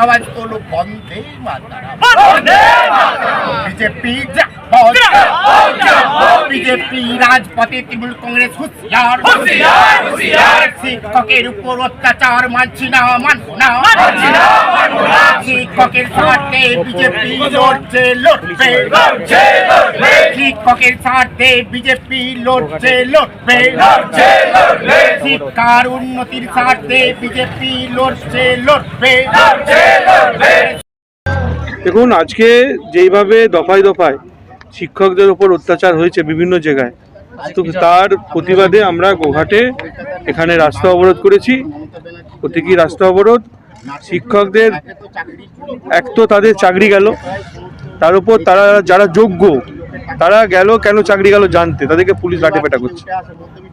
আওয়াজ তোলো বন্দে Mataram. BJP BJP রাজপথে তৃণমূল কংগ্রেস হুঁশিয়ার শিক্ষকের উপর অত্যাচার মানছি না মানবো না শিক্ষকের স্বার্থে বিজেপি লড়ছে লড়বে শিক্ষকের স্বার্থে বিজেপি লড়ছে লড়বে শিক্ষার উন্নতির স্বার্থে বিজেপি লড়ছে লড়বে দেখুন, আজকে যেইভাবে দফায় দফায় শিক্ষকদের উপর অত্যাচার হয়েছে বিভিন্ন জায়গায়। তো তার প্রতিবাদে আমরা গোঘাটে এখানে রাস্তা অবরোধ করেছি। প্রতীকী রাস্তা অবরোধ। শিক্ষকদের এক তো তাদের চাকরি গেল। তার উপর তারা যারা যোগ্য, তারা গেল কেন চাকরি গেল জানতে। তাদেরকে পুলিশ লাঠিপেটা করছে।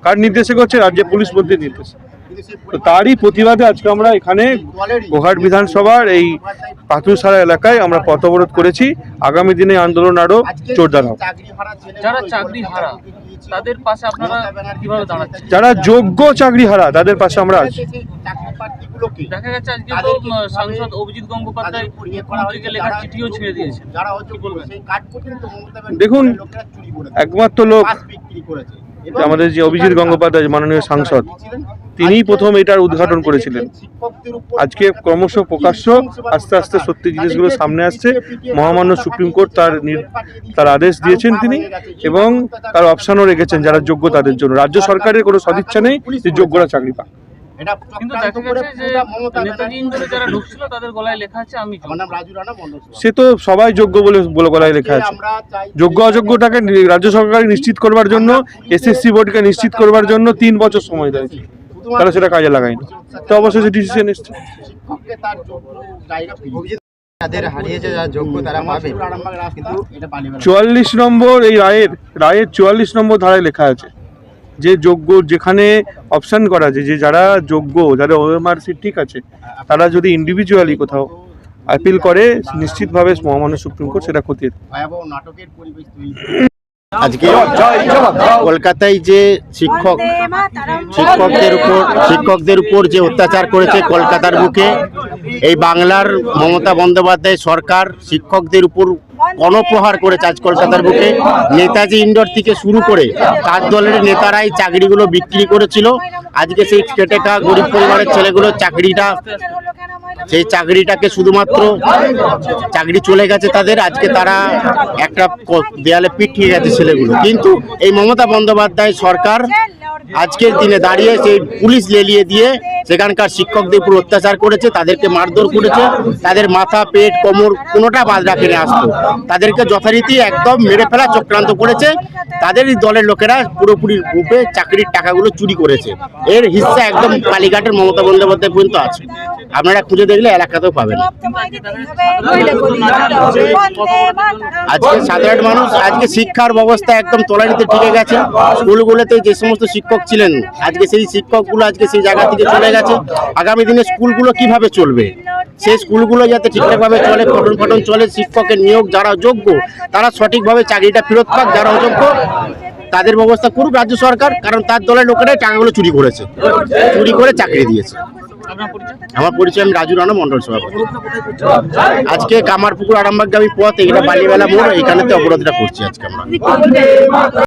কার নির্দেশে করছে? রাজ্য পুলিশ মন্ত্রীর নির্দেশ। তো তারই প্রতিবাদে আজকে আমরা এখানে গোহাট বিধানসভার এই পাথরসারা এলাকায় আমরা পথ অবরোধ করেছি। আগামী দিনে আন্দোলন আরও জোরদার হবে যারা চাকরি হারা তাদের পাশে আপনারা কীভাবে দাঁড়াচ্ছেন? যারা যোগ্য চাকরি হারা তাদের পাশে আমরা আছি। দেখা গেছে আজকে তো সাংসদ অভিজিৎ গঙ্গোপাধ্যায় মুখ্যমন্ত্রীকে লেখা চিঠিও ছেড়ে দিয়েছেন। দেখুন, একমাত্র লোক আমাদের যে অভিজিৎ গঙ্গোপাধ্যায় মাননীয় সাংসদ, তিনিই প্রথম এটার উদ্ঘাটন করেছিলেন। আজকে ক্রমশ প্রকাশ্য আস্তে আস্তে সত্যি জিনিসগুলো সামনে আসছে। মহামান্য সুপ্রিম কোর্ট তার তার আদেশ দিয়েছেন তিনি এবং তার অপশানও রেখেছেন যারা যোগ্য তাদের জন্য। রাজ্য সরকারের কোনো সদিচ্ছা নেই যে যোগ্যরা চাকরি পাক কিন্তু দেখা গেছে যে নেতাজি ইন্দোরে যারা ঢুকছিল তাদের গলায় লেখা আছে আমি যোগ্য। সে তো সবাই যোগ্য বলে বলে গলায় লেখা আছে। যোগ্য অযোগ্যটাকে রাজ্য সরকার নিশ্চিত করবার জন্য এসএসসি বোর্ডকে নিশ্চিত করবার জন্য তিন বছর সময় দেয়। তারা সেটা কাজে লাগায়নি তো অবশেষে ডিসিশন এসছে যাদের হারিয়েছে যারা যোগ্য তারা পাবে। কিন্তু চুয়াল্লিশ নম্বর এই রায়ের রায়ের চুয়াল্লিশ নম্বর ধারায় লেখা আছে। যে যোগ্য যেখানে অপশান করা আছে, যে যারা যোগ্য, যাদের ওএমআর সিট ঠিক আছে, তারা যদি ইন্ডিভিজুয়ালি কোথাও আপিল করে, নিশ্চিতভাবে মহামান্য সুপ্রিম কোর্ট সেটা ক্ষতির নাটকের আজকে কলকাতায় যে শিক্ষক, শিক্ষকদের উপর শিক্ষকদের উপর যে অত্যাচার করেছে কলকাতার বুকে, এই বাংলার মমতা বন্দ্যোপাধ্যায় সরকার শিক্ষকদের উপর গণপ্রহার করেছে আজ কলকাতার বুকে। নেতাজি ইন্ডোর থেকে শুরু করে তার দলের নেতারাই চাকরিগুলো বিক্রি করেছিল। আজকে সেই খাওয়া গরিব পরিবারের ছেলেগুলো চাকরিটা সেই চাকরিটাকে শুধুমাত্র চাকরি চলে গেছে তাদের, আজকে তারা একটা দেয়ালে পিঠিয়ে গেছে ছেলেগুলো। কিন্তু এই মমতা বন্দ্যোপাধ্যায় সরকার আজকের দিনে দাঁড়িয়ে সেই পুলিশ লেলিয়ে দিয়ে সেখানকার শিক্ষকদের উপর অত্যাচার করেছে, তাদেরকে মারধর করেছে, তাদের মাথা, পেট, কোমর কোনোটা বাদ রাখেনি আসতো তাদেরকে যথারীতি একদম মেরে ফেলা, চক্রান্ত করেছে। তাদেরই দলের লোকেরা পুরোপুরি রূপে চাকরির টাকাগুলো চুরি করেছে। এর হিস্সা একদম কালীঘাটের মমতা বন্দ্যোপাধ্যায় পর্যন্ত আছে। আপনারা খুঁজে দেখলে এলাকাতেও পাবেন। আজকে সাধারণ মানুষ, আজকে শিক্ষার ব্যবস্থা একদম তলানিতে টিকে গেছে। স্কুলগুলোতে যে সমস্ত শিক্ষক ছিলেন, আজকে সেই শিক্ষকগুলো আজকে সেই জায়গা থেকে চলে গেছে। আগামী দিনে স্কুলগুলো কীভাবে চলবে? সেই স্কুলগুলো যাতে ঠিকঠাকভাবে চলে, পঠন পাঠন চলে, শিক্ষকের নিয়োগ যারা যোগ্য, তারা সঠিকভাবে চাকরিটা ফেরত পাক, যারা অযোগ্য, তাদের ব্যবস্থা করুক রাজ্য সরকার, কারণ তার দলের লোকেরাই টাকাগুলো চুরি করেছে। চুরি করে চাকরি দিয়েছে। আমার পরিচয় আমি রাজু রানা, মন্ডল সভাপতি। আজকে কামারপুকুর আরামবাগগামী পথ এটা বালিবেলা মোড়, এখানেতে অবরোধটা করছি আজকে আমরা।